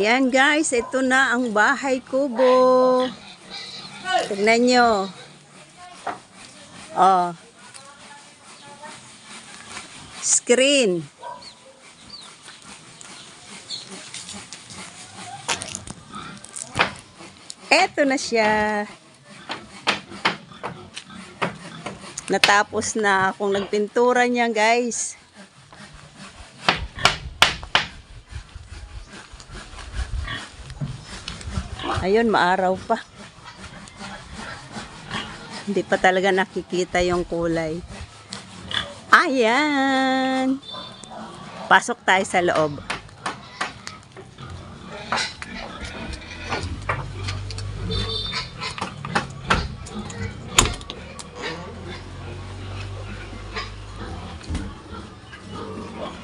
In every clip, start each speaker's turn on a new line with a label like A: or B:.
A: Yan guys, ito na ang bahay kubo. Tignan nyo. Oh. Screen. Eto na siya. Natapos na akong nagpintura niya guys. Ayun, maaraw pa. Hindi pa talaga nakikita yung kulay. Ayan! Pasok tayo sa loob.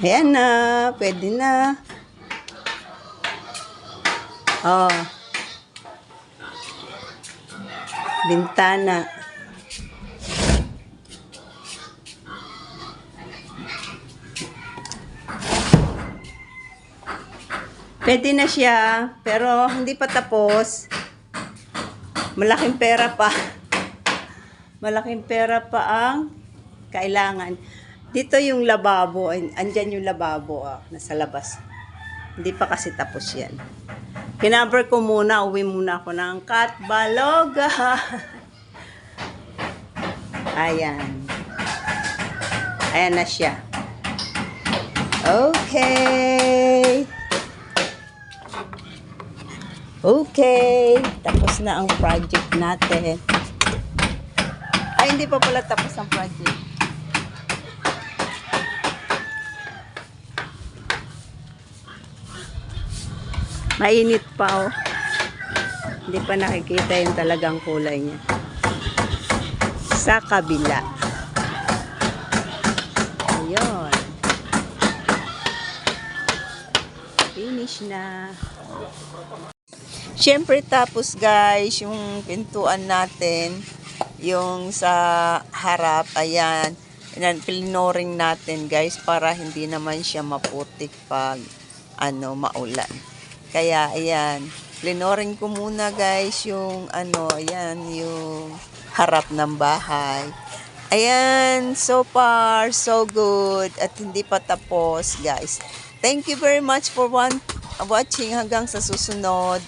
A: Ayan na, pwede na. Oh. Bintana. Pwede na siya, pero hindi pa tapos. Malaking pera pa. Malaking pera pa ang kailangan. Dito yung lababo, an- andyan yung lababo, ah, nasa labas. Hindi pa kasi tapos yan. Kinumber ko muna, uwi muna ako ng Katbaloga. Ayan. Ayan na siya. Okay. Okay. Tapos na ang project natin. Ay, hindi pa pala tapos ang project. Mainit pa oh. Hindi pa nakikita yung talagang kulay niya. Sa kabila. Ayun. Finish na. Siyempre tapos guys, yung pintuan natin, yung sa harap, ayan, Inan, pilinoring natin guys para hindi naman siya maputik pag ano, maulan. Kaya ayan, plinoring ko muna guys yung ano, ayan, yung harap ng bahay. Ayan, so far, so good. At hindi pa tapos guys. Thank you very much for one, watching hanggang sa susunod.